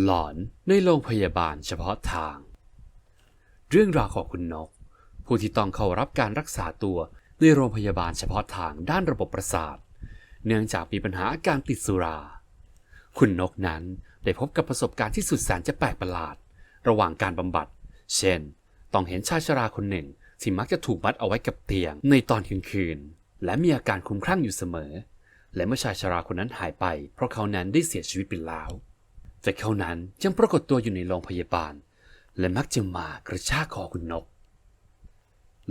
หลอนในโรงพยาบาลเฉพาะทาง เรื่องราวของคุณนก ผู้ที่ต้องเข้ารับการรักษาตัวในโรงพยาบาลเฉพาะทางด้านระบบประสาท เนื่องจากมีปัญหาอาการติดสุรา คุณนกนั้นได้พบกับประสบการณ์ที่สุดแสนจะแปลกประหลาด ระหว่างการบำบัด เช่น ต้องเห็นชายชราคนหนึ่งที่มักจะถูกมัดเอาไว้กับเตียงในตอนกลางคืน และมีอาการคลุ้มคลั่งอยู่เสมอ และเมื่อชายชราคนนั้นหายไป เพราะเขานั้นได้เสียชีวิตไปแล้ว แต่เขานั้นยังปรากฏตัวอยู่ในโรงพยาบาล และมักจะมากระชากคอคุณนก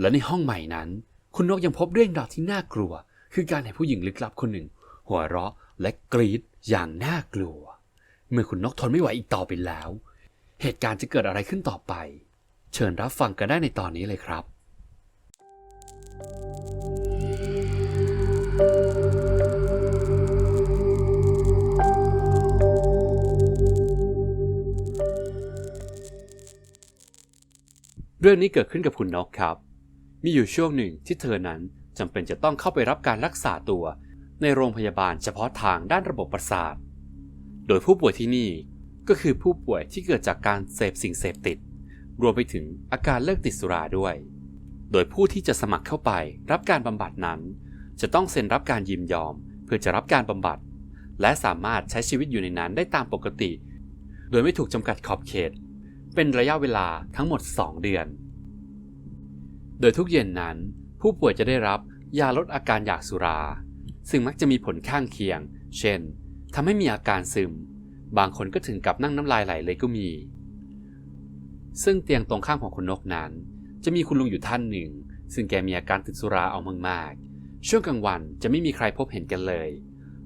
และในห้องใหม่นั้น คุณนกยังพบเรื่องราวที่น่ากลัว คือการเห็นผู้หญิงลึกลับคนหนึ่ง หัวเราะและกรีดอย่างน่ากลัว เมื่อคุณนกทนไม่ไหวอีกต่อไปแล้ว เหตุการณ์จะเกิดอะไรขึ้นต่อไป เชิญรับฟังกันได้ในตอนนี้เลยครับ เรื่องนี้เกิดขึ้นกับคุณนกครับ มีอยู่ช่วงหนึ่งที่เธอนั้นจำเป็นจะต้องเข้าไปรับการรักษาตัว ในโรงพยาบาลเฉพาะทางด้านระบบประสาท โดยผู้ป่วยที่นี่ก็คือผู้ป่วยที่เกิดจากการเสพสิ่งเสพติด รวมไปถึงอาการเลิกติดสุราด้วย โดยผู้ที่จะสมัครเข้าไปรับการบำบัดนั้น จะต้องเซ็นรับการยินยอม เพื่อจะรับการบำบัด และสามารถใช้ชีวิตอยู่ในนั้นได้ตามปกติ โดยไม่ถูกจำกัดขอบเขต เป็นระยะเวลาทั้งหมด 2 เดือน โดยทุกเย็นนั้น ผู้ป่วยจะได้รับยาลดอาการอยากสุรา ซึ่งมักจะมีผลข้างเคียง เช่นทำให้มีอาการซึม บางคนก็ถึงกับนั่งน้ำลายไหลเลยก็มี ซึ่งเตียงตรงข้ามของคุณนกนั้น จะมีคุณลุงอยู่ท่านหนึ่ง ซึ่งแกมีอาการติดสุราเอามากๆ ช่วงกลางวันจะไม่มีใครพบเห็นกันเลย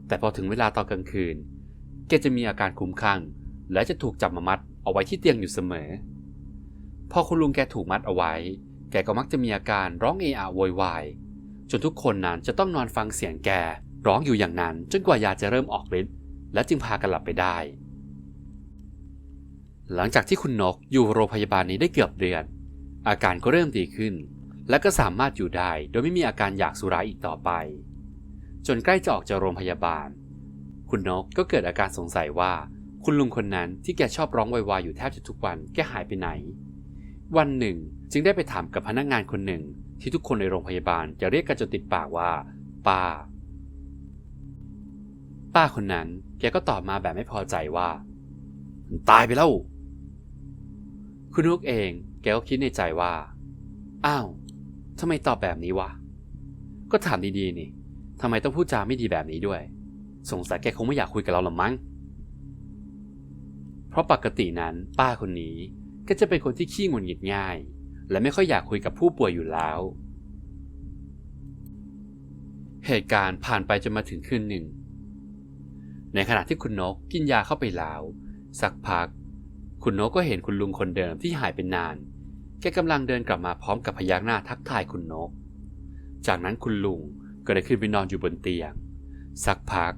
แต่พอถึงเวลาตอนกลางคืน แกจะมีอาการคลุ้มคลั่ง และจะถูกจับมามัด เอาไว้ที่เตียงอยู่เสมอ พอคุณลุงแกถูกมัดเอาไว้ แกก็มักจะมีอาการร้องเออะโวยวายจนทุกคนนั้นจะต้องนอนฟังเสียงแกร้องอยู่อย่างนั้นจนกว่ายาจะเริ่มออกฤทธิ์และจึงพากันหลับไปได้ หลังจากที่คุณนกอยู่โรงพยาบาลนี้ได้เกือบเดือน อาการก็เริ่มดีขึ้น และก็สามารถอยู่ได้โดยไม่มีอาการอยากสุราอีกต่อไป จนใกล้จะออกจากโรงพยาบาล คุณนกก็เกิดอาการสงสัยว่า คุณลุงคนนั้นที่แกชอบร้องวายๆอยู่แทบจะทุกวันแกหายไปไหน วันหนึ่ง จึงได้ไปถามกับพนักงานคนหนึ่ง ที่ทุกคนในโรงพยาบาลจะเรียกกันจนติดปากว่า ป้า ป้าคนนั้นแกก็ตอบมาแบบไม่พอใจว่าตายไปแล้ว คุณนุกเองแกก็คิดในใจว่า อ้าวทำไมตอบแบบนี้วะ ก็ถามดีๆนี่ทำไมต้องพูดจาไม่ดีแบบนี้ด้วย สงสัยแกคงไม่อยากคุยกับเราหรอมั้ง ราะปกตินั้นป้าคนนี้ก็จะเป็นคนที่ขี้งุดหงิดง่าย และไม่ค่อยอยากคุยกับผู้ป่วยอยู่แล้ว เหตุการณ์ผ่านไปจนมาถึงคืนหนึ่ง ในขณะที่คุณนกกินยาเข้าไปแล้ว สักพัก คุณนกก็เห็นคุณลุงคนเดิมที่หายไปนาน แกกำลังเดินกลับมาพร้อมกับพยักหน้าทักทายคุณนก จากนั้นคุณลุงก็ได้ขึ้นไปนอนอยู่บนเตียง สักพัก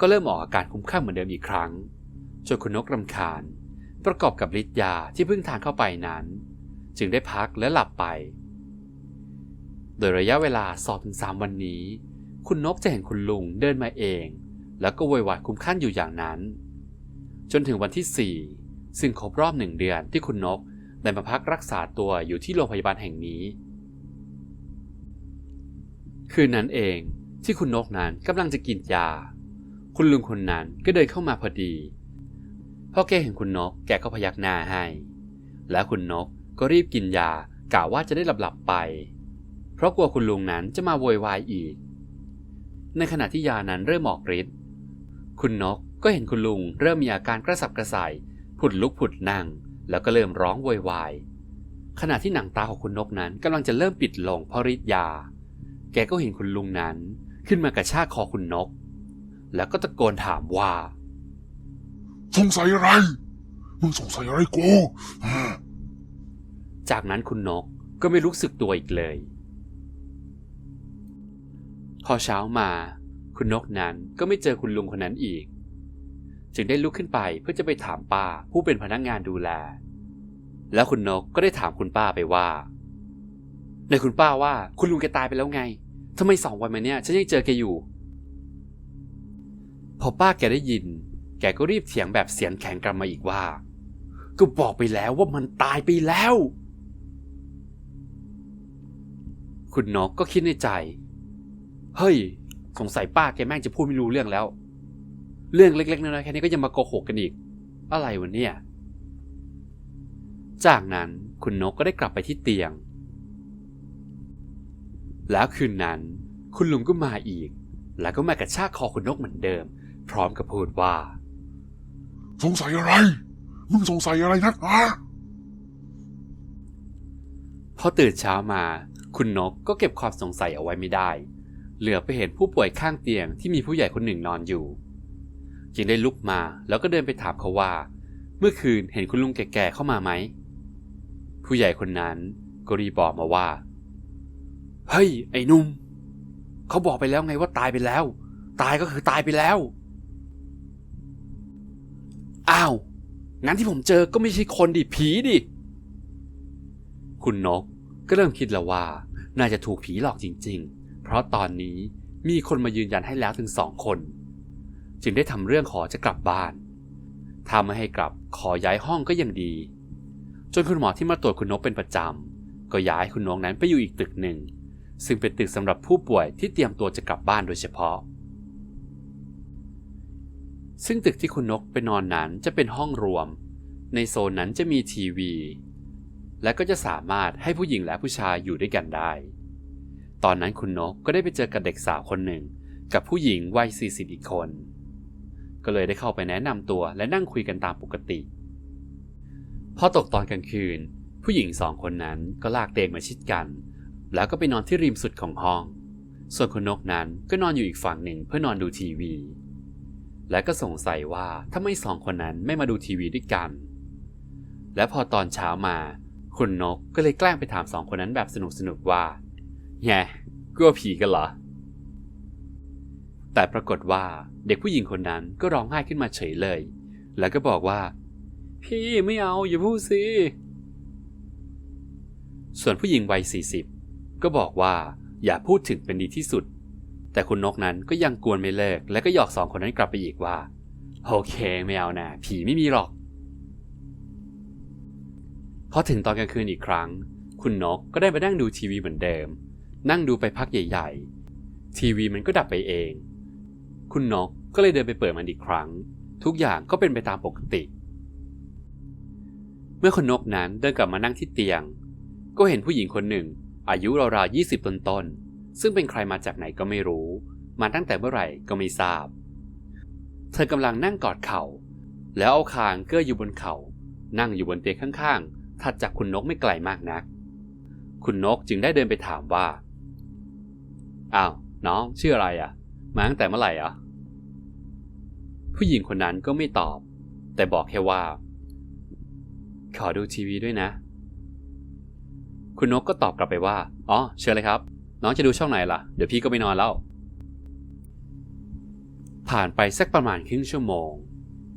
ก็เริ่มออกอาการคุ้มคลั่งเหมือนเดิมอีกครั้ง จนคุณนกรำคาญ ประกอบกับฤทธิ์ยาที่เพิ่งทานเข้าไปนั้น จึงได้พักและหลับไป โดยระยะเวลาสองถึงสามวันนี้ คุณนกจะเห็นคุณลุงเดินมาเอง แล้วก็โวยวายคุ้มขั้นอยู่อย่างนั้น จนถึงวันที่ 4 ซึ่งครบรอบหนึ่งเดือนที่คุณนกได้มาพักรักษาตัวอยู่ที่โรงพยาบาลแห่งนี้ คืนนั้นเองที่คุณนกนั้นกำลังจะกินยา คุณลุงคนนั้นก็เดินเข้ามาพอดี พ่อแกเห็นคุณนกแกก็พยักหน้าให้ แล้วคุณนกก็รีบกินยากะว่าจะได้หลับๆไป เพราะกลัวคุณลุงนั้นจะมาโวยวายอีก ในขณะที่ยานั้นเริ่มออกฤทธิ์คุณนกก็เห็นคุณลุงเริ่มมีอาการกระสับกระส่ายผุดลุกผุดนั่ง แล้วก็เริ่มร้องโวยวายขณะที่หนังตาของคุณนกนั้นกำลังจะเริ่มปิดลงเพราะฤทธิ์ยา แกก็เห็นคุณลุงนั้นขึ้นมากระชากคอคุณนก แล้วก็ตะโกนถามว่า สงสัยอะไร มึงสงสัยอะไรกูจากนั้นคุณนกก็ไม่รู้สึกตัวอีกเลย พอเช้ามา คุณนกนั้นก็ไม่เจอคุณลุงคนนั้นอีก จึงได้ลุกขึ้นไปเพื่อจะไปถามป้าผู้เป็นพนักงานดูแล แล้วคุณนกก็ได้ถามคุณป้าไปว่าในคุณป้าว่าคุณลุงแกตายไปแล้วไงทำไมสองวันมาเนี้ยฉันยังเจอแกอยู่ พอป้าแกได้ยิน แกกก็รีบเถียงแบบเสียงแข็งกลับมาอีกว่า ก็บอกไปแล้วว่ามันตายไปแล้ว คุณนกก็คิดในใจ เฮ้ย สงสัยป้าแกแม่งจะพูดไม่รู้เรื่องแล้ว เรื่องเล็กๆน้อยๆแค่นี้ก็ยังมาโกหกกันอีก อะไรวะเนี่ย จากนั้นคุณนกก็ได้กลับไปที่เตียง แล้วคืนนั้น คุณลุงก็มาอีก แล้วก็มากระชากคอคุณนกเหมือนเดิม พร้อมกับพูดว่า สงสัยอะไร มึงสงสัยอะไรนักหนาพอตื่นเช้ามา คุณนกก็เก็บความสงสัยเอาไว้ไม่ได้ เหลือไปเห็นผู้ป่วยข้างเตียงที่มีผู้ใหญ่คนหนึ่งนอนอยู่ จึงได้ลุกมาแล้วก็เดินไปถามเขาว่า เมื่อคืนเห็นคุณลุงแก่ๆเข้ามาไหม ผู้ใหญ่คนนั้นก็รีบบอกมาว่า เฮ้ย ไอ้นุ่ม เขาบอกไปแล้วไงว่าตายไปแล้ว ตายก็คือตายไปแล้ว อ้าว งั้นที่ผมเจอก็ไม่ใช่คนดิผีดิ คุณนกก็เริ่มคิดแล้วว่า น่าจะถูกผีหลอกจริง ๆ เพราะตอนนี้มีคนมายืนยันให้แล้วถึงสองคน จึงได้ทำเรื่องขอจะกลับบ้าน ถ้าไม่ให้กลับขอย้ายห้องก็ยังดี จนคุณหมอที่มาตรวจคุณนกเป็นประจำก็ย้ายคุณนกนั้นไปอยู่อีกตึกหนึ่ง ซึ่งเป็นตึกสำหรับผู้ป่วยที่เตรียมตัวจะกลับบ้านโดยเฉพาะ ซึ่งตึกที่คุณนกไปนอนนั้นจะเป็นห้องรวม ในโซนนั้นจะมีทีวี และก็จะสามารถให้ผู้หญิงและผู้ชายอยู่ด้วยกันได้ ตอนนั้นคุณนกก็ได้ไปเจอกับเด็กสาวคนหนึ่ง กับผู้หญิงวัย40อีกคน ก็เลยได้เข้าไปแนะนำตัวและนั่งคุยกันตามปกติ พอตกตอนกลางคืน ผู้หญิงสองคนนั้นก็ลากเตียงมาชิดกัน แล้วก็ไปนอนที่ริมสุดของห้อง ส่วนคุณนกนั้นก็นอนอยู่อีกฝั่งหนึ่งเพื่อนอนดูทีวี และก็สงสัยว่าทำไมสองคนนั้นไม่มาดูทีวีด้วยกัน และพอตอนเช้ามาคุณนกก็เลยแกล้งไปถามสองคนนั้นแบบสนุกสนุกๆว่าแง่กลัวผีกันเหรอ แต่ปรากฏว่าเด็กผู้หญิงคนนั้นก็ร้องไห้ขึ้นมาเฉยเลย แล้วก็บอกว่า พี่ไม่เอาอย่าพูดสิ ส่วนผู้หญิงวัย40 ก็บอกว่าอย่าพูดถึงเป็นดีที่สุด แต่คุณนกนั้นก็ยังกวนไม่เลิก และก็หยอกสองคนนั้นกลับไปอีกว่า โอเคไม่เอานะผีไม่มีหรอก พอถึงตอนกลางคืนอีกครั้ง คุณนกก็ได้มานั่งดูทีวีเหมือนเดิม นั่งดูไปพักใหญ่ ๆ ทีวีมันก็ดับไปเอง คุณนกก็เลยเดินไปเปิดมันอีกครั้ง ทุกอย่างก็เป็นไปตามปกติ เมื่อคุณนกนั้นเดินกลับมานั่งที่เตียง ก็เห็นผู้หญิงคนหนึ่ง อายุราวๆ20ต้นๆ ซึ่งเป็นใครมาจากไหนก็ไม่รู้ มาตั้งแต่เมื่อไหร่ก็ไม่ทราบ เธอกำลังนั่งกอดเข่า แล้วเอาคางเกื้ออยู่บนเขา่า นั่งอยู่บนเตียงข้างๆ ถัดจากคุณนกไม่ไกลมากนัก คุณนกจึงได้เดินไปถามว่า อ้าว น้องชื่ออะไรอะ มาตั้งแต่เมื่อไหร่อะ ผู้หญิงคนนั้นก็ไม่ตอบ แต่บอกแค่ว่า ขอดูทีวีด้วยนะ คุณนกก็ตอบกลับไปว่า อ๋อ เชิญเลยครับ น้องจะดูช่องไหนล่ะ เดี๋ยวพี่ก็ไปนอนแล้ว ผ่านไปสักประมาณครึ่งชั่วโมง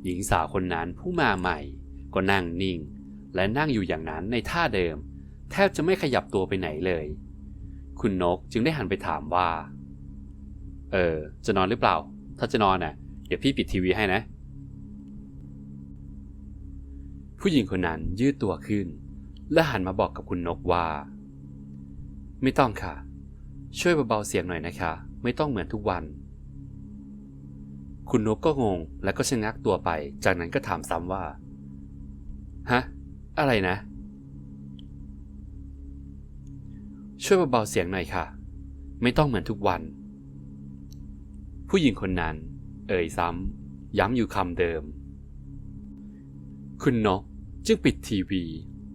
หญิงสาวคนนั้นผู้มาใหม่ ก็นั่งนิ่ง และนั่งอยู่อย่างนั้นในท่าเดิม แทบจะไม่ขยับตัวไปไหนเลย คุณนกจึงได้หันไปถามว่า เออ จะนอนหรือเปล่า ถ้าจะนอนน่ะ เดี๋ยวพี่ปิดทีวีให้นะ ผู้หญิงคนนั้นยืดตัวขึ้น และหันมาบอกกับคุณนกว่า ไม่ต้องค่ะ ช่วยเบาๆเสียงหน่อยนะคะ ไม่ต้องเหมือนทุกวัน คุณนกก็งงและก็ชะงักตัวไป จากนั้นก็ถามซ้ำว่า ฮะ อะไรนะ ช่วยเบาๆเสียงหน่อยค่ะ ไม่ต้องเหมือนทุกวัน ผู้หญิงคนนั้น เอ่ยซ้ำย้ำอยู่คำเดิม คุณนกจึงปิดทีวี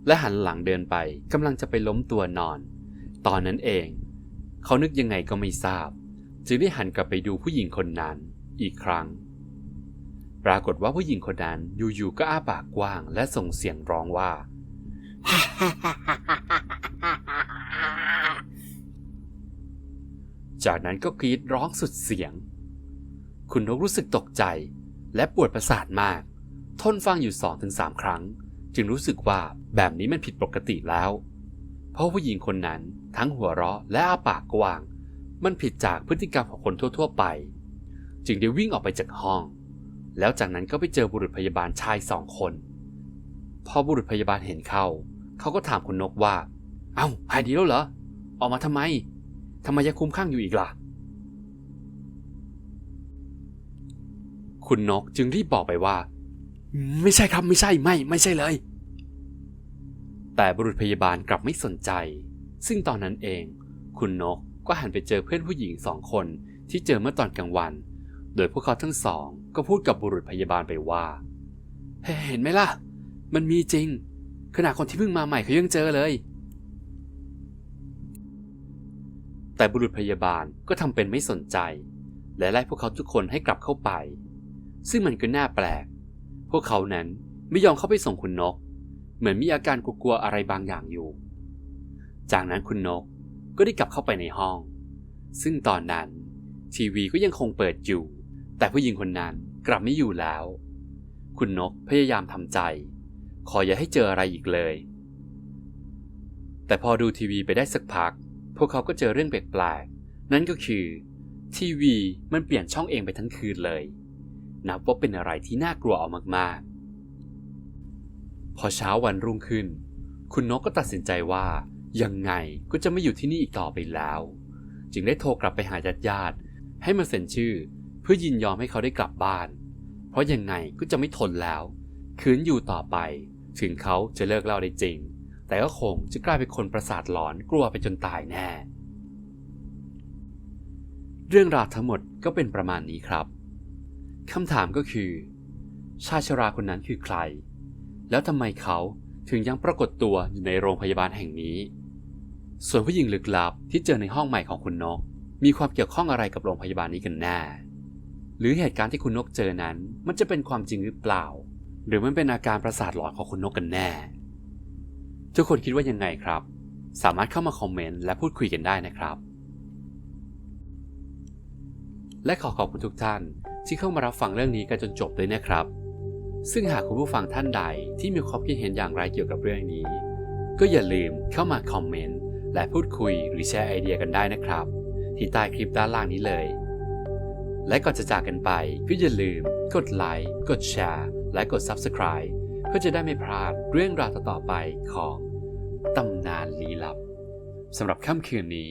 และหันหลังเดินไปกำลังจะไปล้มตัวนอน ตอนนั้นเอง เขานึกยังไงก็ไม่ทราบ จึงได้หันกลับไปดูผู้หญิงคนนั้นอีกครั้ง ปรากฏว่าผู้หญิงคนนั้นอยู่ๆก็อ้าปากกว้างและส่งเสียงร้องว่า จากนั้นก็กรีดร้องสุดเสียง คุณนกรู้สึกตกใจและปวดประสาทมาก ทนฟังอยู่สองถึงสามครั้ง จึงรู้สึกว่าแบบนี้มันผิดปกติแล้ว ราะผู้หญิงคนนั้นทั้งหัวเราะและอาปากกว้าง มันผิดจากพฤติกรรมของคนทั่ว ๆ ไป จึงได้วิ่งออกไปจากห้อง แล้วจากนั้นก็ไปเจอบุรุษพยาบาลชายสองคน พอบุรุษพยาบาลเห็นเข้า เขาก็ถามคุณนกว่า เอ้าหายดีแล้วเหรอ ออกมาทำไมทำไมยังคุ้มข้างอยู่อีกล่ะ คุณนกจึงรีบบอกไปว่า ไม่ใช่ครับไม่ใช่ไม่ ไม่ใช่เลย แต่บุรุษพยาบาลกลับไม่สนใจ ซึ่งตอนนั้นเอง คุณนกก็หันไปเจอเพื่อนผู้หญิงสองคนที่เจอเมื่อตอนกลางวัน โดยพวกเขาทั้งสองก็พูดกับบุรุษพยาบาลไปว่า เห็นไหมล่ะ มันมีจริง ขนาดคนที่เพิ่งมาใหม่เขายังเจอเลย แต่บุรุษพยาบาลก็ทำเป็นไม่สนใจ และไล่พวกเขาทุกคนให้กลับเข้าไป ซึ่งมันก็น่าแปลก พวกเขานั้นไม่ยอมเข้าไปส่งคุณนก เหมือนมีอาการกลัวๆอะไรบางอย่างอยู่ จากนั้นคุณนกก็ได้กลับเข้าไปในห้อง ซึ่งตอนนั้นทีวีก็ยังคงเปิดอยู่ แต่ผู้หญิงคนนั้นกลับไม่อยู่แล้ว คุณนกพยายามทำใจ ขออย่าให้เจออะไรอีกเลย แต่พอดูทีวีไปได้สักพัก พวกเขาก็เจอเรื่องแปลกๆ นั่นก็คือ ทีวีมันเปลี่ยนช่องเองไปทั้งคืนเลย นับว่าเป็นอะไรที่น่ากลัวเอามากๆ พอเช้าวันรุ่งขึ้น คุณนกก็ตัดสินใจว่า ยังไงก็จะไม่อยู่ที่นี่อีกต่อไปแล้ว จึงได้โทรกลับไปหาญาติญาติให้มาเซ็นชื่อ เพื่อยินยอมให้เขาได้กลับบ้าน เพราะยังไงก็จะไม่ทนแล้ว คืนอยู่ต่อไป ถึงเขาจะเลิกเล่าได้จริง แต่ก็คงจะกลายเป็นคนประสาทหลอนกลัวไปจนตายแน่ เรื่องราวทั้งหมดก็เป็นประมาณนี้ครับคำถามก็คือ ชายชราคนนั้นคือใคร แล้วทำไมเขาถึงยังปรากฏตัวอยู่ในโรงพยาบาลแห่งนี้ ส่วนผู้หญิงลึกลับที่เจอในห้องใหม่ของคุณนก มีความเกี่ยวข้องอะไรกับโรงพยาบาลนี้กันแน่ หรือเหตุการณ์ที่คุณนกเจอนั้น มันจะเป็นความจริงหรือเปล่า หรือมันเป็นอาการประสาทหลอนของคุณนกกันแน่ ทุกคนคิดว่ายังไงครับ สามารถเข้ามาคอมเมนต์และพูดคุยกันได้นะครับ และขอขอบคุณทุกท่านที่เข้ามารับฟังเรื่องนี้กันจนจบด้วยนะครับ ซึ่งหากคุณผู้ฟังท่านใดที่มีความคิดเห็นอย่างไรเกี่ยวกับเรื่องนี้ ก็อย่าลืมเข้ามาคอมเมนต์และพูดคุยหรือแชร์ไอเดียกันได้นะครับ ที่ใต้คลิปด้านล่างนี้เลย และก่อนจะจากกันไปก็อย่าลืม กดไลค์กดแชร์และกด Subscribe เพื่อจะได้ไม่พลาดเรื่องราวต่อๆไปของตำนานลี้ลับสำหรับค่ำคืนนี้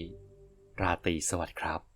ราตรีสวัสดิ์ครับ